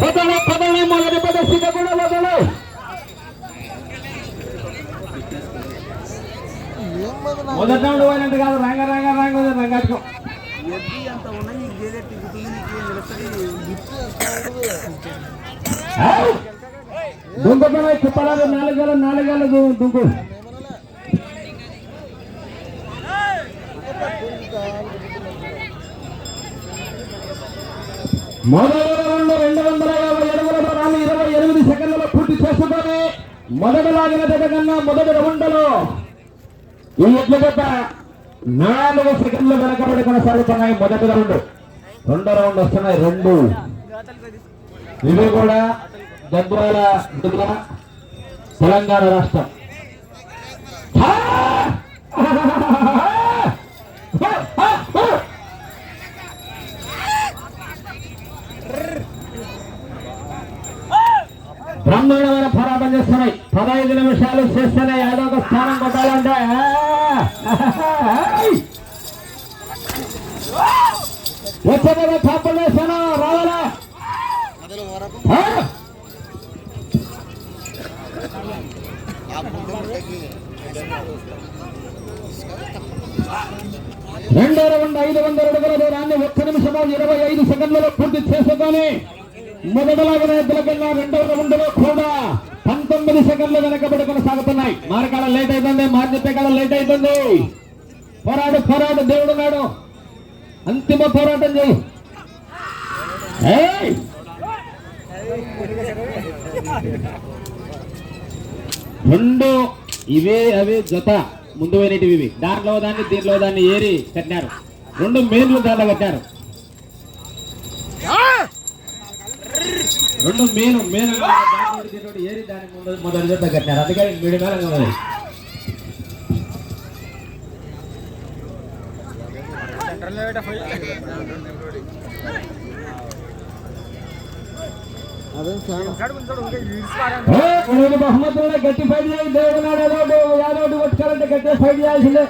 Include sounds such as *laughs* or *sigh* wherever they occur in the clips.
పదలు పదలు మొదటి ప్రదర్శిక కూడా వదలు మొదటి రౌండ్ కాదు రంగ రంగ రంగ అంత ఉన్నాయి గేదె తిరుగుతుంది దుంకు. మొదటి రౌండ్ రెండు వందల యాభై అడుగుల ఇరవై ఎనిమిది సెకండ్లలో పూర్తి చేసుకొని మొదటి లాగిన జత మొదటి రౌండ్లో. ఈ ఎడ్ల నాలుగు సెకండ్లు వెనకబడి కొనసాగుతున్నాయి మొదటి రౌండ్. రెండో రౌండ్ వస్తున్నాయి రెండు. ఇవి కూడా గద్వాల తెలంగాణ రాష్ట్రం. *laughs* బ్రహ్మాండమైన పోరాటం చేస్తున్నాయి. పదహైదు నిమిషాలు చేస్తేనే ఏదో ఒక స్థానం కొట్టాలంటే. వచ్చే తప్పులు చేస్తాను రావాలా? ఆ! రెండో రౌండ్ ఐదు వందల అడుగుల దూరాన్ని ఒక్క నిమిషము ఇరవై ఐదు సెకండ్లలో పూర్తి చేసుకొని మొదటిలాగిన ఎద్దుల కన్నా రెండవ రౌండ్లో కూడా పంతొమ్మిది సెకండ్లు వెనకబడి కొనసాగుతున్నాయి మార్కాల లేట్ అవుతుంది మార్జితే కాడ లేట్ అవుతుంది పోరాడు పోరాడు దేవుడు నాడు అంతిమ పోరాటం చేయి. రెండు ఇవే అవే జత. ముందు పోయినవి ఇవి. దాంట్లో దాన్ని దీంట్లో దాన్ని ఏరి కట్టినారు. రెండు మెయిన్లు దాంట్లో కట్టారు రెండు మెయిన్ మెయిన్ ఏరి దాని ముందు మొదటి కట్టినారు. అందుకని మీడి గట్టి ఫైట్ చేయాలి దేవుడు నాడు ఏదో కొట్టుకోవాలంటే ఫైట్ చేయాల్సిందే.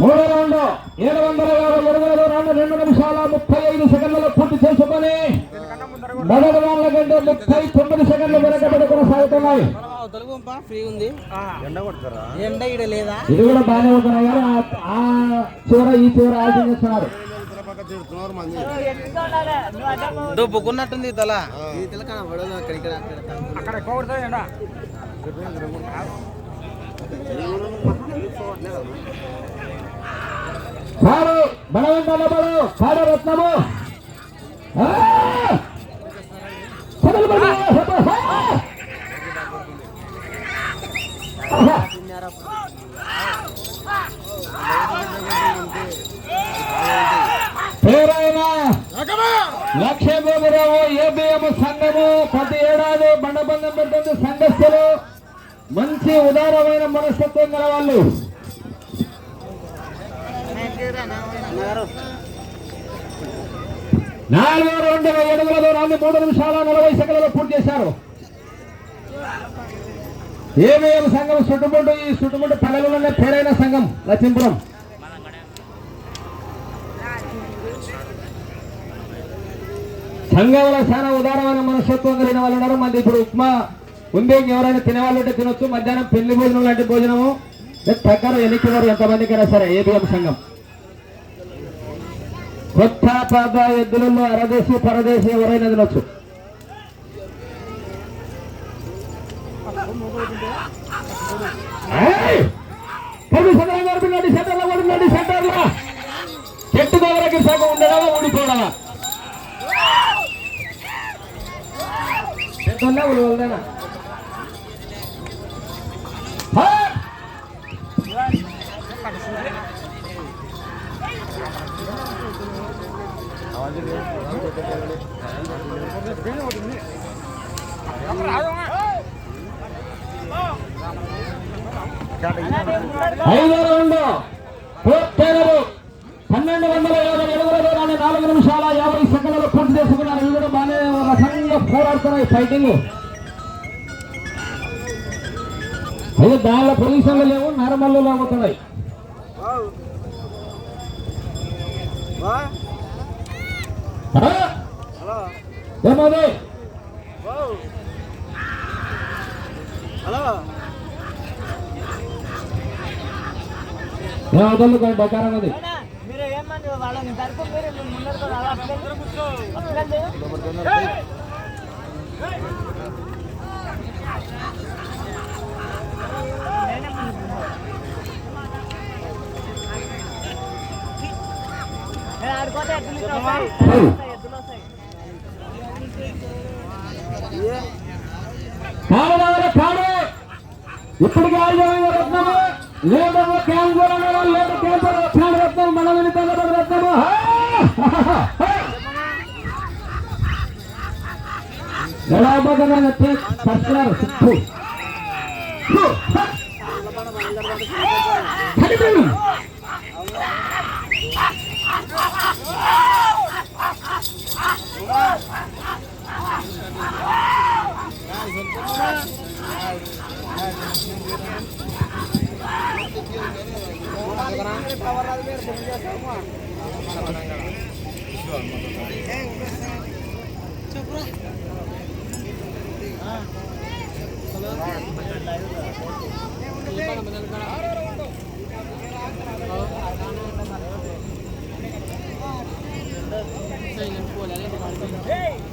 మూడో రౌండ్. ఏడు వందల నిమిషాల ముప్పై ఐదు సెకండ్లలో పూర్తి చేసుకొని మొదటి వాళ్ళ కంటే ముప్పై తొమ్మిది సెకండ్లు వెనకబడి కొనసాగుతున్నాయి. తెలుగు పంపా ఫ్రీ ఉంది. ఎండ కొడతారా? ఎండ ఈడ లేదా? ఇది కూడా బాగానే ఉంటున్నాయి కానీ ఆ- ఆ చివర ఈ చివర చేస్తున్నారు. దుబ్బుకున్నట్టుంది తల. ఈ తల కనబడదు అక్కడ ఇక్కడ అక్కడ బలవంత ఆ! కదలు బడి, హా! లక్ష్మీబాబురావు ఏబిఎం సంఘము ప్రతి ఏడాది బండబంధం పెడుతుంది సంఘస్థులు. మంచి ఉదారమైన మనస్తత్వం గల వాళ్ళు. నాలుగు రెండు ఏడుగుల దూరాన్ని మూడు నిమిషాల నలభై సెకండ్లలో పూర్తి చేశారు. ఏబిఎం సంఘం చుట్టుముట్టు ఈ చుట్టుముట్టు పల్లెలలోనే పేరైన సంఘం లక్ష్మీపురం. సంఘంలో చాలా ఉదారమైన మనస్తత్వం కలిగిన వాళ్ళు ఉన్నారు. మంది ఇప్పుడు ఉప్మా ఉంది. ఎవరైనా తినేవాళ్ళు ఉంటే తినొచ్చు. మధ్యాహ్నం పెళ్ళి భోజనం లాంటి భోజనము. తగ్గర ఎన్నికలు ఎంతమందికైనా సరే ఏబిఎం సంఘం. కొత్త పాత ఎద్దులలో అరదేశీ పరదేశీ ఎవరైనా తినొచ్చు. ఏయ్! పది సెంటర్లు వరకు నడి సెంటర్లో పడి నడి సెంటర్లో చెట్టు దగ్గరకి సగం ఉండడమా ఊడిపోవడమా చెట్టున్నా ఉలవలనా ఐదో రౌండ్. పూర్తయినది. పన్నెండు వందల యాభై అడుగుల దూరాన్ని నాలుగు నిమిషాల యాభై సెకండ్లు పూర్తి చేసుకున్నారు. ఇవి కూడా బాగానే రకంగా పోరాడుతున్నాయి ఫైటింగ్. అయితే దానిలో పొజిషన్లు లేవు నరమల్లు లాగుతున్నాయి వావ్. ఏమది? హలో? వస్తాయి. ఏ కాడు కావాలి కాడు ఇప్పటికి ఆయుధమైన రత్నము లేదమ్మో క్యాన్సర్ అన్నారు లేదు క్యాన్సర్ వచ్చాడు రత్నం మన వెనుక రత్నము ఎలాబోదన ఫస్ట్ క్లాస్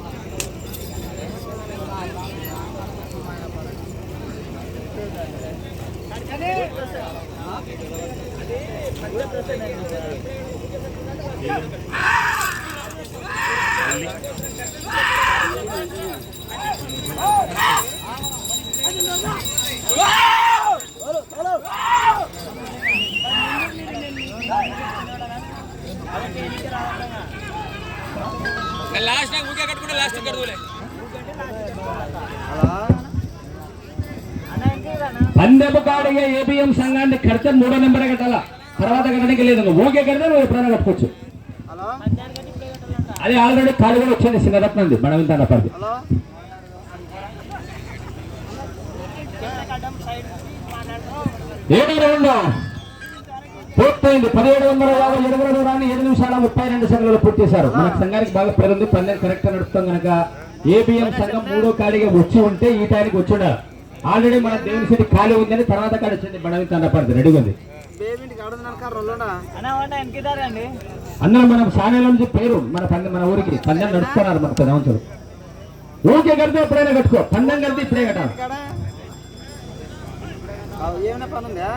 లాస్ట్ నాకు ఊకే కట్టుకుంటే లాస్ట్ కడుగులే. హలో కాడిగా ఏబిఎం సంఘాన్ని కడితే మూడో నెంబర్ కట్టాల? తర్వాత కట్టడానికి లేదు. నువ్వు ఊకే కడితే నువ్వు ఎప్పుడైనా కట్టుకోవచ్చు. అది ఆల్రెడీ కాలు కూడా వచ్చింది సింగరత్నంది. మనం ఇంత పడితే ఏడు రెండు పూర్తయింది. పదిహేడు వందల యాభై ఎడుగుల దూరాన్ని ఏడు నిమిషాల ముప్పై రెండు సెకండ్లు పూర్తి చేశారు మన సంఘానికి బాగా పేరుంది పందెం కరెక్ట్ నడుపుతాం కనుక ఏబిఎం సంఘం మూడో కాడిగా వచ్చి ఉంటే ఈ టైంకి వచ్చి ఉండాలి ఆల్రెడీ మన దేవుని సిటీ ఖాళీ ఉందని తర్వాత కాడ వచ్చింది. మనం ఇంత పడింది రెడీగా ఉంది అందులో మనం సానేల నుంచి పేరు మన పందెం మన ఊరికి. పందెం నడుపుతున్నారు మన అనౌన్సర్ ఊరికే కడితే ఎప్పుడైనా కట్టుకో. పందెం కడితే ఇప్పుడే కట్టాలి. ఏమైనా పని ఉందా?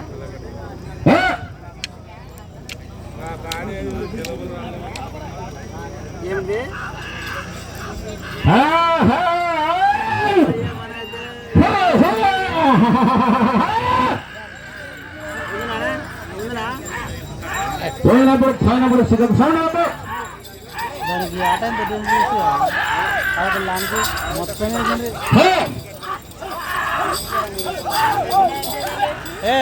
ఏమిటి? పోయినప్పుడు పోయినప్పుడు సిగం సౌండ్ దానికి ఆట ఎంత చూసి అవతలానికి మొత్తం ఏ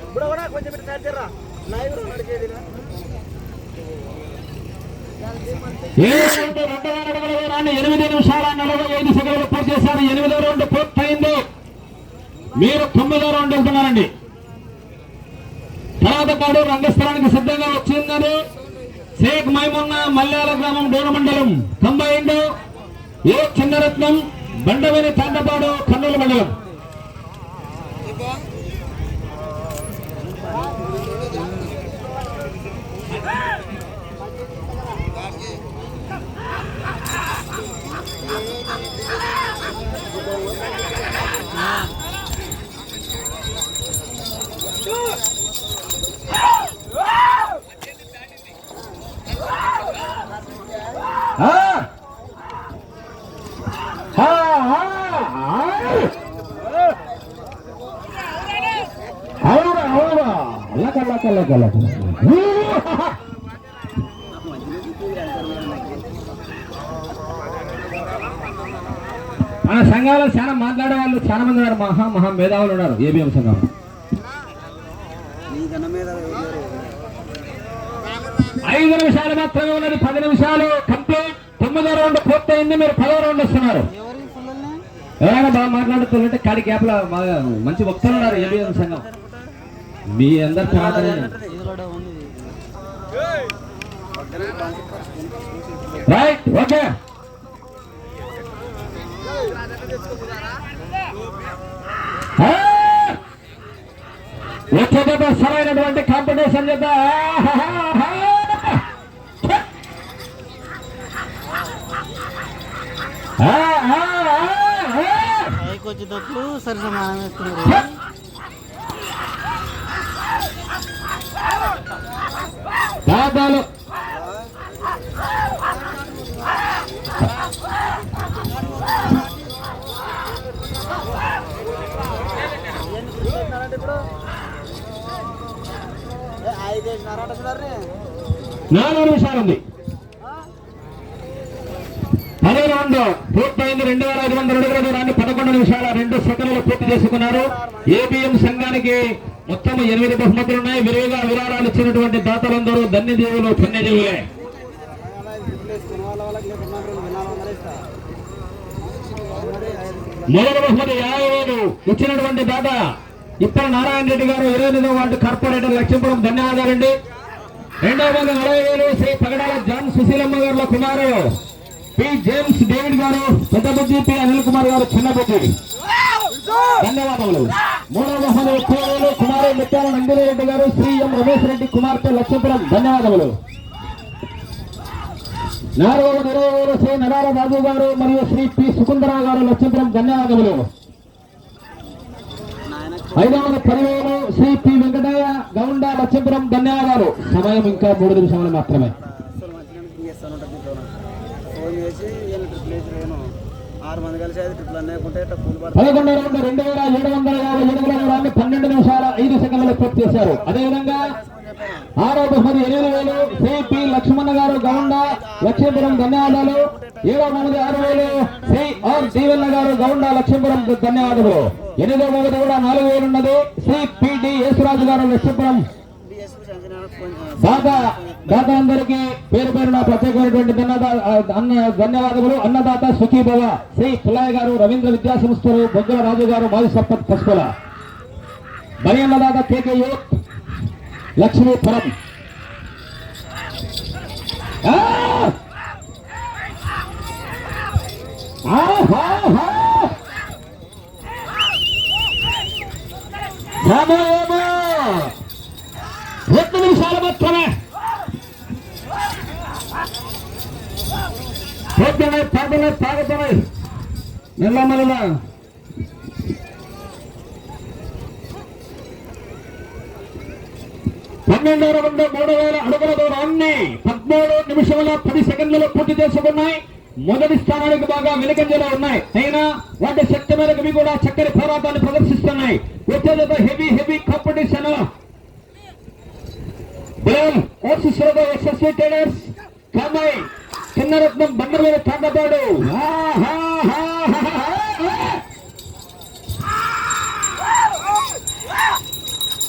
ఇప్పుడు కూడా కొంచెం నడిచేది రెండు ఎనిమిది నిమిషాల నలభై ఐదు సెకండ్లు పూర్తి చేశారు. ఎనిమిదో రౌండ్ పూర్తయింది. మీరు తొమ్మిదో రౌండ్ వెళ్తున్నారండి. తర్వాత కాడు రంగస్థలానికి సిద్ధంగా వచ్చిందని షేక్ మైమున్న మల్యాల గ్రామం డోన మండలం కంబైండ్ ఏ చిన్నరత్నం బండవేని తాండపాడు కర్నూలు మండలం ఆ! ఆ, ఆ, ఆ! అవునా అవునా అల్లక అల్లక అల్లక అల్లక మన సంఘాలు చాలా మాట్లాడే వాళ్ళు చాలా మంది ఉన్నారు. మహా మహా మేధావులు ఉన్నారు. ఏబిఎం సంఘం. ఐదు నిమిషాలు మాత్రమే ఉన్నది. పది నిమిషాలు కంప్లీట్. తొమ్మిదో రౌండ్ పూర్తయింది. మీరు పదో రౌండ్ వస్తున్నారు. ఎవరైనా బాగా మాట్లాడుతుంటే కాడి గ్యాప్ బాగా మంచి వక్తలు ఉన్నారు ఏబిఎం సంఘం. మీ అందరి తర్వాత రైట్ ఓకే వచ్చేటప్పుడు సరైనటువంటి కాంపిటీషన్ చేద్దా? వచ్చేటప్పుడు సరి సమానం వేస్తున్నారు. దాదాలు నాలుగు నిమిషాలు ఉంది. పదో రౌండ్ పూర్తయింది. రెండు వేల ఐదు వందల అడుగుల దూరాన్ని పదకొండు నిమిషాల రెండు సెకండ్లు పూర్తి చేసుకున్నారు. ఏబిఎం సంఘానికి మొత్తం ఎనిమిది బహుమతులు ఉన్నాయి. విరివిగా విరాళాలు ఇచ్చినటువంటి దాతలందరూ ధన్యదేవులు పుణ్యదేవులే మొదటి బహుమతి యాభై వేలు ఇచ్చినటువంటి దాత ఇప్పల నారాయణ రెడ్డి గారు ఇరవై ఎనిమిదో వార్డు కార్పొరేటర్ లక్ష్మీపురం ధన్యవాదాలండి రెండవ మంది నలభై వేలు శ్రీ పగడాల జాన్ సుశీలమ్మ గారుల కుమారు పి జేమ్స్ డేవిడ్ గారు పెద్ద బుద్ధి పి అనిల్ కుమార్ గారు చిన్న బుద్ధి. ధన్యవాదములు. మూడవ బహుమతి ముప్పై వేలు కుమారు ముత్యాల నందిరెడ్డి గారు శ్రీ ఎం రమేష్ రెడ్డి కుమార్తె లక్ష్మీపురం ధన్యవాదములు. నాలుగవ ఇరవై వేలు శ్రీ నరాల బాబు గారు మరియు శ్రీ పి సుకుందరావు గారు లక్ష్మీపురం ధన్యవాదములు. ఐదవ పదివేలు శ్రీ పి వెంకటయ్య గౌండ లక్ష్మీపురం ధన్యవాదాలు. సమయం ఇంకా మూడు నిమిషాలు మాత్రమే. పదకొండు రౌండ్ రెండు వేల ఏడు వందల యాభై ఎనిమిది పన్నెండు నిమిషాల ఐదు సెకండ్లు పూర్తి చేశారు. అదేవిధంగా ఆరో బహుమతి ఎనిమిది వేలు శ్రీ లక్ష్మణ గారు గౌండ లక్ష్మీపురం ధన్యవాదాలు. ఏడో బహుమతి ఆరు వేలు శ్రీ ఆర్ దీవెన్న గారు గౌండ లక్ష్మీపురం ధన్యవాదాలు. ఎనిమిదో బహుమతి కూడా నాలుగు వేలు ఉన్నది. శ్రీ పిడి యేసురాజు గారు లక్ష్మీపురం డిఎస్పీ దాత దాత అందరికి పేరు పేరున ప్రత్యేకమైనటువంటి అన్న ధన్యవాదములు. అన్నదాత సుఖీభవ. శ్రీ పుల్లయ్య గారు రవీంద్ర విద్యా సంస్థలు బొగ్గల రాజు గారు మాజీ సంపత్ పసుపుల. మరి అన్నదాత కేకే యూత్ లక్ష్మీపురం ఆహా ఆహాహా! సమయము రెండు నిమిషాలు మాత్రమే. పోతున్నాయి తాగుతున్నాయి తాగుతున్నాయి. మెల్ల మెల్ల పన్నెండు రెండు మూడు వేల అడుగుల దూరాన్ని పద్మూడు నిమిషముల పది సెకండ్లలో పూర్తి చేసుకున్నాయి. మొదటి స్థానానికి బాగా వెనుకంజలో ఉన్నాయి. అయినా వాటి శక్తి మేరకు ఇవి కూడా చక్కని పోరాటాన్ని ప్రదర్శిస్తున్నాయి. వచ్చేది హెవీ హెవీ కాంపిటీషన్. బలం ఓసిశ్వరద ఎస్ఎస్వి ట్రేడర్స్ కమ్మాయి చిన్నరత్నం బండలూరు తాండపాడు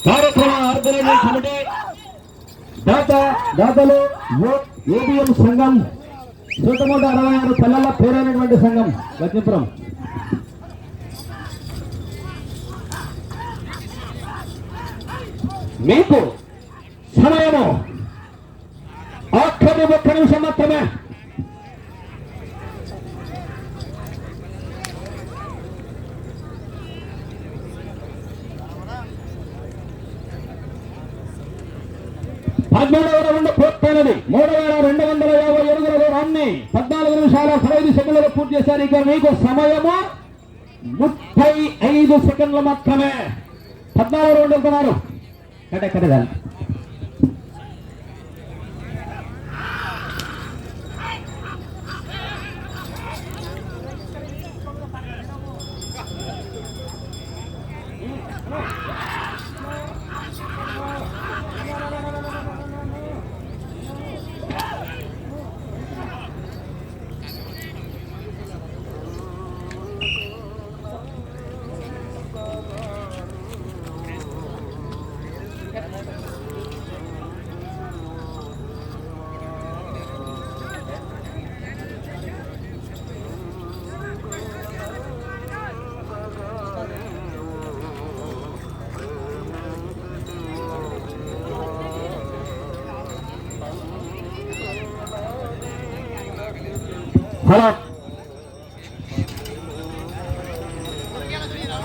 కార్యక్రమ ఆర్గనైజింగ్ కమిటీ. దాత దాతలు ఏబిఎం సంఘం. సూటమూట అరవై ఆరు పల్లెల పేరైనటువంటి సంఘం లక్ష్మీపురం. మీకు సమయము. ఆఖరి ఒక్క నిమిషం మాత్రమే. పద్మూడవ రౌండ్ పూర్తయినది మూడు వేల రెండు వందల యాభై ఎనిమిది రన్ని పద్నాలుగు నిమిషాల పదహైదు సెకండ్లు పూర్తి చేశారు. ఇక మీకు సమయము ముప్పై ఐదు సెకండ్లు మాత్రమే. పద్నాలుగు రెండు వెళ్తున్నారు కట్టే కట్టేదాన్ని హలో